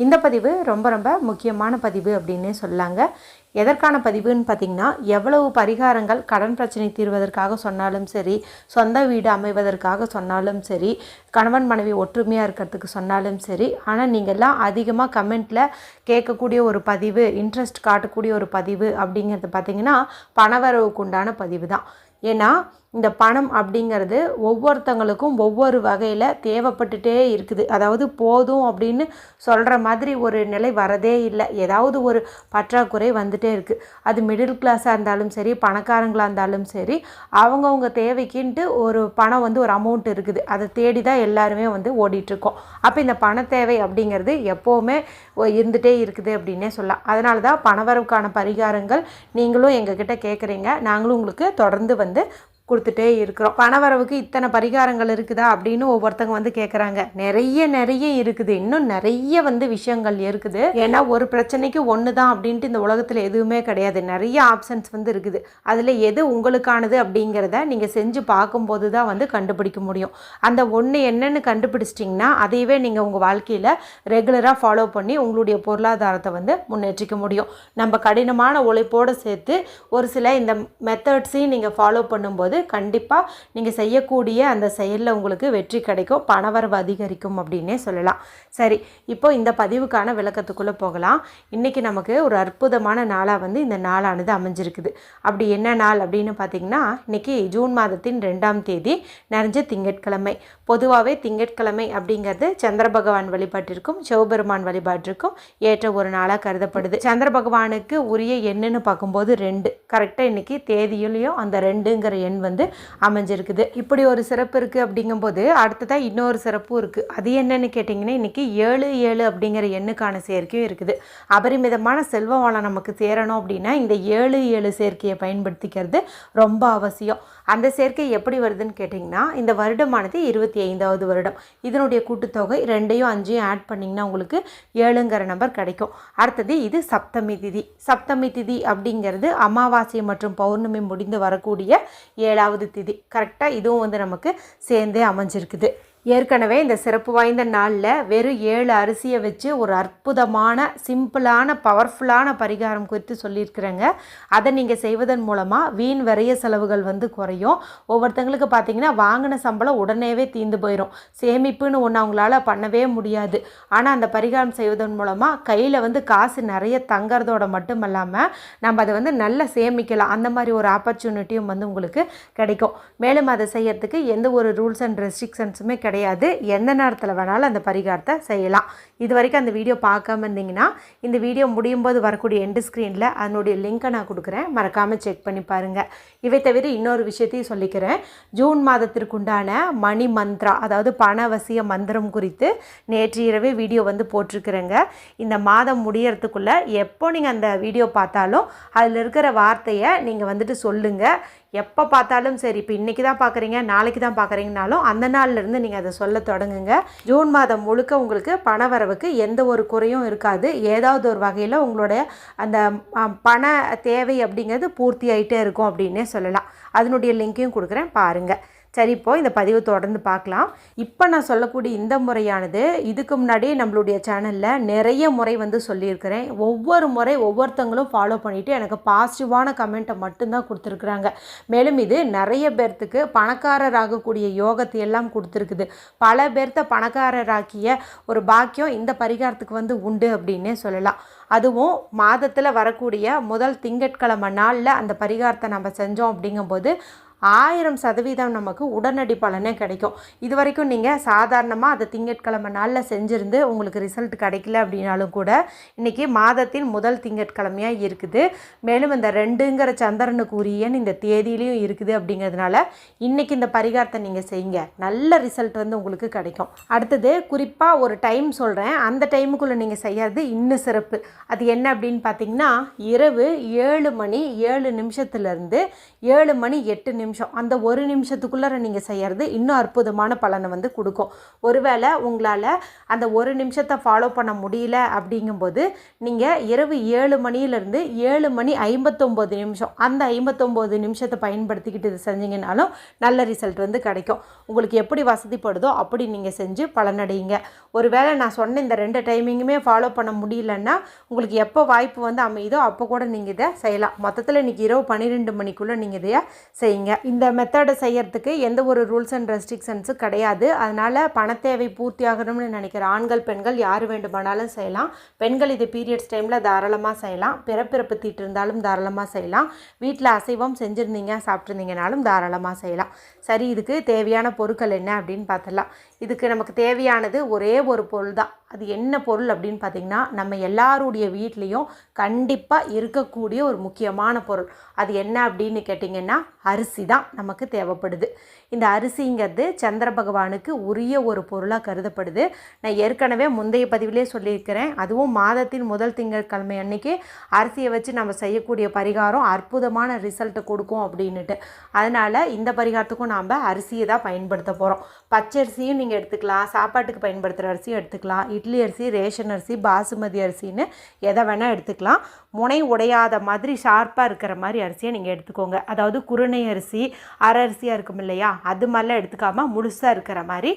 இந்த பதிவு ரொம்ப ரொம்ப முக்கியமான பதிவு அப்படின்னே சொல்லாங்க. எதற்கான பதிவுன்னு பார்த்திங்கன்னா எவ்வளவு பரிகாரங்கள் கடன் பிரச்சனை தீர்வதற்காக சொன்னாலும் சரி சொந்த வீடு அமைவதற்காக சொன்னாலும் சரி கணவன் மனைவி ஒற்றுமையாக இருக்கிறதுக்கு சொன்னாலும் சரி ஆனால் நீங்கள்லாம் அதிகமாக கமெண்ட்டில் கேட்கக்கூடிய ஒரு பதிவு இன்ட்ரெஸ்ட் காட்டக்கூடிய ஒரு பதிவு அப்படிங்கிறது பார்த்திங்கன்னா பணவரவுக்கு உண்டான பதிவு தான். ஏன்னா இந்த பணம் அப்படிங்கிறது ஒவ்வொருத்தங்களுக்கும் ஒவ்வொரு வகையில் தேவைப்பட்டுட்டே இருக்குது. அதாவது போதும் அப்படின்னு சொல்கிற மாதிரி ஒரு நிலை வரதே இல்லை. ஏதாவது ஒரு பற்றாக்குறை வந்துட்டே இருக்குது அது மிடில் கிளாஸாக இருந்தாலும் சரி பணக்காரங்களாக இருந்தாலும் சரி அவங்கவுங்க தேவைக்குன்ட்டு ஒரு பணம் வந்து ஒரு அமௌண்ட் இருக்குது. அதை தேடி தான் எல்லாருமே வந்து ஓடிட்டுருக்கோம். அப்போ இந்த பண தேவை அப்படிங்கிறது எப்போவுமே இருந்துகிட்டே இருக்குது அப்படின்னே சொல்லலாம். அதனால தான் பணவரவுக்கான பரிகாரங்கள் நீங்களும் எங்ககிட்ட கேட்குறீங்க நாங்களும் உங்களுக்கு தொடர்ந்து வந்து கொடுத்துட்டே இருக்கிறோம். பணவரவுக்கு இத்தனை பரிகாரங்கள் இருக்குதா அப்படின்னு ஒவ்வொருத்தங்க வந்து கேட்குறாங்க நிறைய நிறைய இருக்குது. இன்னும் நிறைய வந்து விஷயங்கள் இருக்குது. ஏன்னா ஒரு பிரச்சனைக்கு ஒன்று தான் அப்படின்ட்டு இந்த உலகத்தில் எதுவுமே கிடையாது. நிறைய ஆப்ஷன்ஸ் வந்து இருக்குது. அதில் எது உங்களுக்கானது அப்படிங்கிறத நீங்கள் செஞ்சு பார்க்கும்போது தான் வந்து கண்டுபிடிக்க முடியும். அந்த ஒன்று என்னென்னு கண்டுபிடிச்சிட்டிங்கன்னா அதையவே நீங்கள் உங்கள் வாழ்க்கையில் ரெகுலராக ஃபாலோ பண்ணி உங்களுடைய பொருளாதாரத்தை வந்து முன்னேற்றிக்க முடியும். நம்ம கடினமான உழைப்போடு சேர்த்து ஒரு சில இந்த மெத்தட்ஸையும் நீங்கள் ஃபாலோ பண்ணும்போது கண்டிப்பாக நீங்கள் செய்யக்கூடிய அந்த செயலில் உங்களுக்கு வெற்றி கிடைக்கும் பணவரவு அதிகரிக்கும் அப்படின்னே சொல்லலாம். சரி இப்போ இந்த பதிவுக்கான விளக்கத்துக்குள்ளே போகலாம். இன்றைக்கி நமக்கு ஒரு அற்புதமான நாளாக வந்து இந்த நாளானது அமைஞ்சிருக்குது. அப்படி என்ன நாள் அப்படின்னு பார்த்தீங்கன்னா இன்றைக்கி ஜூன் மாதத்தின் ரெண்டாம் தேதி நிறைஞ்ச திங்கட்கிழமை. பொதுவாகவே திங்கட்கிழமை அப்படிங்கிறது சந்திர பகவான் வழிபாட்டிற்கும் சிவபெருமான் வழிபாட்டிற்கும் ஏற்ற ஒரு நாளாக கருதப்படுது. சந்திர பகவானுக்கு உரிய எண்ணுன்னு பார்க்கும்போது ரெண்டு. கரெக்டாக இன்றைக்கி தேதியிலையும் அந்த ரெண்டுங்கிற எண் வந்து அமைஞ்சிருக்குது. இப்படி ஒரு சிறப்பு இருக்குது அப்படிங்கும்போது அடுத்ததாக இன்னொரு சிறப்பும் இருக்குது அது என்னன்னு கேட்டிங்கன்னா இன்றைக்கி ஏழு ஏழு அப்படிங்கிற எண்ணுக்கான சேர்க்கையும் இருக்குது. அபரிமிதமான செல்வ வளம் நமக்கு சேரணும் அப்படின்னா இந்த ஏழு ஏழு சேர்க்கையை பயன்படுத்திக்கிறது ரொம்ப அவசியம். அந்த சேர்க்கை எப்படி வருதுன்னு கேட்டிங்கன்னா இந்த வருடமானது இருபத்தி ஐந்தாவது வருடம். இதனுடைய கூட்டுத்தொகை ரெண்டையும் அஞ்சையும் ஆட் பண்ணிங்கன்னா உங்களுக்கு ஏழுங்கிற நம்பர் கிடைக்கும். அடுத்தது இது சப்தமி திதி. சப்தமி திதி அப்படிங்கிறது அமாவாசை மற்றும் பௌர்ணமி முடிந்து வரக்கூடிய ஏழாவது திதி. கரெக்டாக இதுவும் வந்து நமக்கு சேர்ந்தே அமைஞ்சிருக்குது. ஏற்கனவே இந்த சிறப்பு வாய்ந்த நாளில் வெறும் ஏழு அரிசியை வச்சு ஒரு அற்புதமான சிம்பிளான பவர்ஃபுல்லான பரிகாரம் குறித்து சொல்லியிருக்கிறேங்க. அதை நீங்கள் செய்வதன் மூலமாக வீண் விரைய செலவுகள் வந்து குறையும். ஒவ்வொருத்தங்களுக்கு பார்த்தீங்கன்னா வாங்கின சம்பளம் உடனேவே தீந்து போயிடும் சேமிப்புன்னு ஒன்று அவங்களால பண்ணவே முடியாது. ஆனால் அந்த பரிகாரம் செய்வதன் மூலமாக கையில் வந்து காசு நிறைய தங்கிறதோட மட்டும் இல்லாமல் நம்ம அதை வந்து நல்லா சேமிக்கலாம். அந்த மாதிரி ஒரு ஆப்பர்ச்சுனிட்டியும் வந்து உங்களுக்கு கிடைக்கும். மேலும் அதை செய்யறதுக்கு எந்த ஒரு ரூல்ஸ் அண்ட் ரெஸ்ட்ரிக்ஷன்ஸுமே கிடையாது. எந்த நேரத்தில் வேணாலும் அந்த பரிகாரத்தை செய்யலாம். இது வரைக்கும் அந்த வீடியோ பார்க்காம இருந்தீங்கன்னா இந்த வீடியோ முடியும் போது வரக்கூடிய எண்டு ஸ்க்ரீனில் அதனுடைய லிங்க்கை நான் கொடுக்குறேன். மறக்காமல் செக் பண்ணி பாருங்கள் இவை தவிர இன்னொரு விஷயத்தையும் சொல்லிக்கிறேன். ஜூன் மாதத்திற்குண்டான மணி மந்த்ரா அதாவது பணவசிய மந்திரம் குறித்து நேற்று இரவே வீடியோ வந்து போட்டிருக்கிறேங்க. இந்த மாதம் முடியறதுக்குள்ளே எப்போ நீங்கள் அந்த வீடியோ பார்த்தாலும் அதில் இருக்கிற வார்த்தையை நீங்கள் வந்துட்டு சொல்லுங்கள் எப்போ பார்த்தாலும் சரி இப்போ இன்றைக்கி தான் பார்க்குறீங்க நாளைக்கு தான் பார்க்குறீங்கனாலும் அந்த நாள்லேருந்து நீங்கள் அதை சொல்ல தொடங்குங்க. ஜூன் மாதம் முழுக்க உங்களுக்கு பணவரவுக்கு எந்த ஒரு குறையும் இருக்காது. ஏதாவது ஒரு வகையில் உங்களுடைய அந்த பண தேவை அப்படிங்கிறது பூர்த்தி ஆகிட்டே இருக்கும் அப்படின்னே சொல்லலாம். அதனுடைய லிங்க்கையும் கொடுக்குறேன் பாருங்கள் சரி இப்போது இந்த பதிவு தொடர்ந்து பார்க்கலாம். இப்போ நான் சொல்லக்கூடிய இந்த முறையானது இதுக்கு முன்னாடியே நம்மளுடைய சேனலில் நிறைய முறை வந்து சொல்லியிருக்கிறேன். ஒவ்வொரு முறை ஒவ்வொருத்தங்களும் ஃபாலோ பண்ணிவிட்டு எனக்கு பாசிட்டிவான கமெண்ட்டை மட்டும்தான் கொடுத்துருக்குறாங்க. மேலும் இது நிறைய பேர்த்துக்கு பணக்காரராகக்கூடிய யோகத்தை எல்லாம் கொடுத்துருக்குது. பல பேர்த்த பணக்காரராக்கிய ஒரு பாக்கியம் இந்த பரிகாரத்துக்கு வந்து உண்டு அப்படின்னே சொல்லலாம். அதுவும் மாதத்தில் வரக்கூடிய முதல் திங்கட்கிழமை நாளில் அந்த பரிகாரத்தை நம்ம செஞ்சோம் அப்படிங்கும்போது ஆயிரம் சதவீதம் நமக்கு உடனடி பலனே கிடைக்கும். இது வரைக்கும் நீங்கள் சாதாரணமாக அதை திங்கட்கிழமை நாளில் செஞ்சுருந்து உங்களுக்கு ரிசல்ட் கிடைக்கல அப்படின்னாலும் கூட இன்றைக்கி மாதத்தின் முதல் திங்கட்கிழமையாக இருக்குது. மேலும் இந்த ரெண்டுங்கிற சந்திரனுக்கு உரியன்னு இந்த தேதியிலையும் இருக்குது அப்படிங்கிறதுனால இன்றைக்கி இந்த பரிகாரத்தை நீங்கள் செய்யுங்க. நல்ல ரிசல்ட் வந்து உங்களுக்கு கிடைக்கும். அடுத்தது குறிப்பாக ஒரு டைம் சொல்கிறேன் அந்த டைமுக்குள்ளே நீங்கள் செய்யறது இன்னும் சிறப்பு. அது என்ன அப்படின்னு பார்த்தீங்கன்னா இரவு ஏழு மணி ஏழு நிமிஷத்துலேருந்து ஏழு மணி எட்டு நிமிஷம் நிமிஷம் அந்த ஒரு நிமிஷத்துக்குள்ளே நீங்கள் செய்கிறது இன்னும் அற்புதமான பலனை வந்து கொடுக்கும். ஒருவேளை உங்களால் அந்த ஒரு நிமிஷத்தை ஃபாலோ பண்ண முடியல அப்படிங்கும்போது நீங்கள் இரவு ஏழு மணியிலேருந்து ஏழு மணி ஐம்பத்தொம்போது நிமிஷம் அந்த ஐம்பத்தொம்போது நிமிஷத்தை பயன்படுத்திக்கிட்டு இது செஞ்சீங்கனாலும் நல்ல ரிசல்ட் வந்து கிடைக்கும். உங்களுக்கு எப்படி வசதிப்படுதோ அப்படி நீங்கள் செஞ்சு பலனடையுங்க. ஒருவேளை நான் சொன்ன இந்த ரெண்டு டைமிங்குமே ஃபாலோ பண்ண முடியலன்னா உங்களுக்கு எப்போ வாய்ப்பு வந்து அமையுதோ அப்போ கூட நீங்கள் இதை செய்யலாம். மொத்தத்தில் இன்றைக்கி இரவு பன்னிரெண்டு மணிக்குள்ளே நீங்கள் இதைய செய்யுங்க. இந்த மெத்தடை செய்யறதுக்கு எந்த ஒரு ரூல்ஸ் அண்ட் ரெஸ்ட்ரிக்ஷன்ஸும் கிடையாது. அதனால் பணத்தேவை பூர்த்தி ஆகணும்னு நினைக்கிற ஆண்கள் பெண்கள் யார் வேண்டுமானாலும் செய்யலாம். பெண்கள் இது பீரியட்ஸ் டைமில் தாராளமாக செய்யலாம். பிறப்பிறப்பு தீட்டு இருந்தாலும் தாராளமாக செய்யலாம். வீட்டில் அசைவம் செஞ்சுருந்தீங்க சாப்பிட்ருந்தீங்கனாலும் தாராளமாக செய்யலாம். சரி இதுக்கு தேவையான பொருட்கள் என்ன அப்படின்னு பார்த்துடலாம். இதுக்கு நமக்கு தேவையானது ஒரே ஒரு பொருள் தான் அது என்ன பொருள் அப்படின்னு பார்த்திங்கன்னா நம்ம எல்லாருடைய வீட்லேயும் கண்டிப்பாக இருக்கக்கூடிய ஒரு முக்கியமான பொருள். அது என்ன அப்படின்னு கேட்டிங்கன்னா அரிசி தான் நமக்கு தேவைப்படுது. இந்த அரிசிங்கிறது சந்திர பகவானுக்கு உரிய ஒரு பொருளாக கருதப்படுது. நான் ஏற்கனவே முந்தைய பதிவிலே சொல்லியிருக்கிறேன். அதுவும் மாதத்தின் முதல் திங்கட்கிழமை அன்னைக்கு அரிசியை வச்சு நம்ம செய்யக்கூடிய பரிகாரம் அற்புதமான ரிசல்ட்டை கொடுக்கும் அப்படின்னுட்டு. அதனால் இந்த பரிகாரத்துக்கும் நாம் அரிசியை தான் பயன்படுத்த போகிறோம் பச்சரிசியும் நீங்கள் எடுத்துக்கலாம் சாப்பாட்டுக்கு பயன்படுத்துகிற அரிசியும் எடுத்துக்கலாம் இட்லி அரிசி ரேஷன் அரிசி பாசுமதி அரிசின்னு எதை வேணால் எடுத்துக்கலாம். முனை உடையாத மாதிரி ஷார்ப்பாக இருக்கிற மாதிரி அரிசியை நீங்கள் எடுத்துக்கோங்க. அதாவது குருணை அரிசி அரை அரிசியாக இருக்கும் இல்லையா? அது மாதிரிலாம் எடுத்துக்காமல் முழுசாக இருக்கிற மாதிரி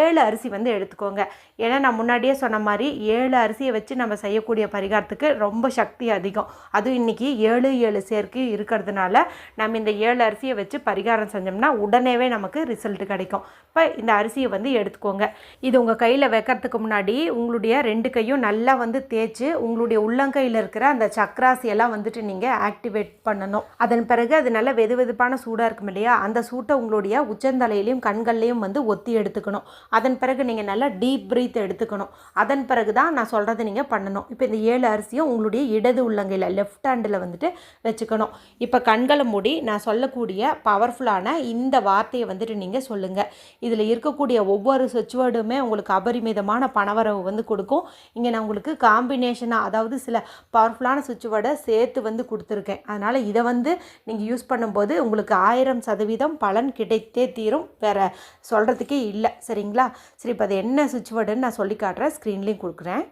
ஏழு அரிசி வந்து எடுத்துக்கோங்க. ஏன்னா நான் முன்னாடியே சொன்ன மாதிரி ஏழு அரிசியை வச்சு நம்ம செய்யக்கூடிய பரிகாரத்துக்கு ரொம்ப சக்தி அதிகம். அதுவும் இன்றைக்கி ஏழு ஏழு சேர்க்கை இருக்கிறதுனால நம்ம இந்த ஏழு அரிசியை வச்சு பரிகாரம் செஞ்சோம்னா உடனேவே நமக்கு ரிசல்ட் கிடைக்கும். இப்போ இந்த அரிசியை வந்து எடுத்துக்கோங்க. இது உங்கள் கையில் வைக்கிறதுக்கு முன்னாடி உங்களுடைய ரெண்டு கையும் நல்லா வந்து தேய்ச்சி உங்களுடைய உள்ளங்கையில் இருக்கிற அந்த சக்கராசியெல்லாம் வந்துட்டு நீங்கள் ஆக்டிவேட் பண்ணணும். அதன் பிறகு அது நல்ல வெது வெதுப்பான சூடாக இருக்கும் இல்லையா? அந்த சூட்டை உங்களுடைய உச்சந்தலையிலையும் கண்கள்லையும் வந்து ஒத்தி எடுத்துக்கணும். அதன் பிறகு நீங்கள் நல்லா டீப் ப்ரீத் எடுத்துக்கணும். அதன் பிறகு தான் நான் சொல்கிறத நீங்கள் பண்ணணும். இப்போ இந்த ஏழு அரிசியும் உங்களுடைய இடது உள்ளங்கையில் லெஃப்ட் ஹேண்டில் வந்துட்டு வச்சுக்கணும். இப்போ கண்களை மூடி நான் சொல்லக்கூடிய பவர்ஃபுல்லான இந்த வார்த்தையை வந்துட்டு நீங்கள் சொல்லுங்கள் இதில் இருக்கக்கூடிய ஒவ்வொரு சுவிட்ச் வேர்டுமே உங்களுக்கு அபரிமிதமான பணவரவு வந்து கொடுக்கும். இங்கே நான் உங்களுக்கு காம்பினேஷனாக அதாவது சில பவர்ஃபுல்லான சுவிட்ச் வேர்டை சேர்த்து வந்து கொடுத்துருக்கேன். அதனால் இதை வந்து நீங்கள் யூஸ் பண்ணும்போது உங்களுக்கு ஆயிரம் சதவீதம் பலன் கிடைத்தே தீரும். வேறு சொல்கிறதுக்கே இல்லை. சரிங்களா? சரி இப்போ அது என்ன சுவிட்ச் வேர்டுன்னு நான் சொல்லி காட்டுறேன். ஸ்க்ரீன்லேயும் கொடுக்குறேன்.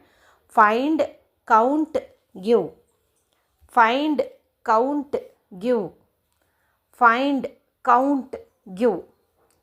Find count give find count give find count give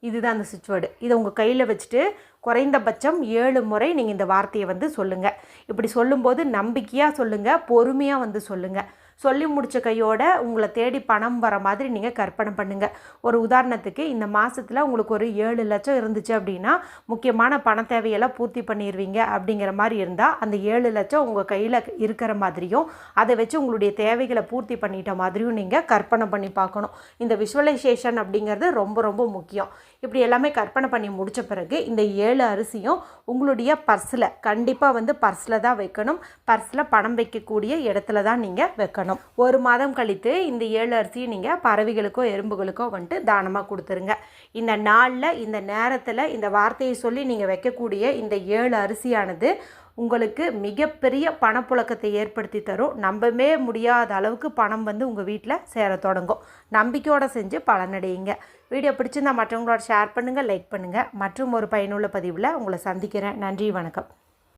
இதுதான் அந்த சுவிட்ச் வேர்டு இதை உங்கள் கையில் வச்சுட்டு குறைந்தபட்சம் ஏழு முறை நீங்கள் இந்த வார்த்தையை வந்து சொல்லுங்கள் இப்படி சொல்லும்போது நம்பிக்கையாக சொல்லுங்கள் பொறுமையாக வந்து சொல்லுங்கள் சொல்லி முடித்த கையோட உங்களை தேடி பணம் வர மாதிரி நீங்கள் கற்பனை பண்ணுங்கள் ஒரு உதாரணத்துக்கு இந்த மாதத்தில் உங்களுக்கு ஒரு ஏழு லட்சம் இருந்துச்சு அப்படின்னா முக்கியமான பண தேவையெல்லாம் பூர்த்தி பண்ணிடுவீங்க அப்படிங்கிற மாதிரி இருந்தால் அந்த ஏழு லட்சம் உங்கள் கையில் இருக்கிற மாதிரியும் அதை வச்சு உங்களுடைய தேவைகளை பூர்த்தி பண்ணிட்ட மாதிரியும் நீங்கள் கற்பனை பண்ணி பார்க்கணும். இந்த விஷுவலைசேஷன் அப்படிங்கிறது ரொம்ப ரொம்ப முக்கியம். இப்படி எல்லாமே கற்பனை பண்ணி முடித்த பிறகு இந்த ஏழு அரிசியும் உங்களுடைய பர்ஸில் கண்டிப்பாக வந்து பர்ஸில் தான் வைக்கணும். பர்ஸில் பணம் வைக்கக்கூடிய இடத்துல தான் நீங்கள் வைக்கணும். ஒரு மாதம் கழித்து இந்த ஏழு அரிசியை நீங்கள் பறவைகளுக்கோ எறும்புகளுக்கோ வந்துட்டு தானமாக கொடுத்துருங்க. இந்த நாளில் இந்த நேரத்தில் இந்த வார்த்தையை சொல்லி நீங்கள் வைக்கக்கூடிய இந்த ஏழு அரிசியானது உங்களுக்கு மிகப்பெரிய பணப்புழக்கத்தை ஏற்படுத்தி தரும். நம்பவே முடியாத அளவுக்கு பணம் வந்து உங்கள் வீட்டில் சேர தொடங்கும். நம்பிக்கையோடு செஞ்சு பலனடையுங்க. வீடியோ பிடிச்சிருந்தா மற்றவங்களோட ஷேர் பண்ணுங்கள் லைக் பண்ணுங்கள் மற்றும் ஒரு பயனுள்ள பதிவில் உங்களை சந்திக்கிறேன். நன்றி வணக்கம்.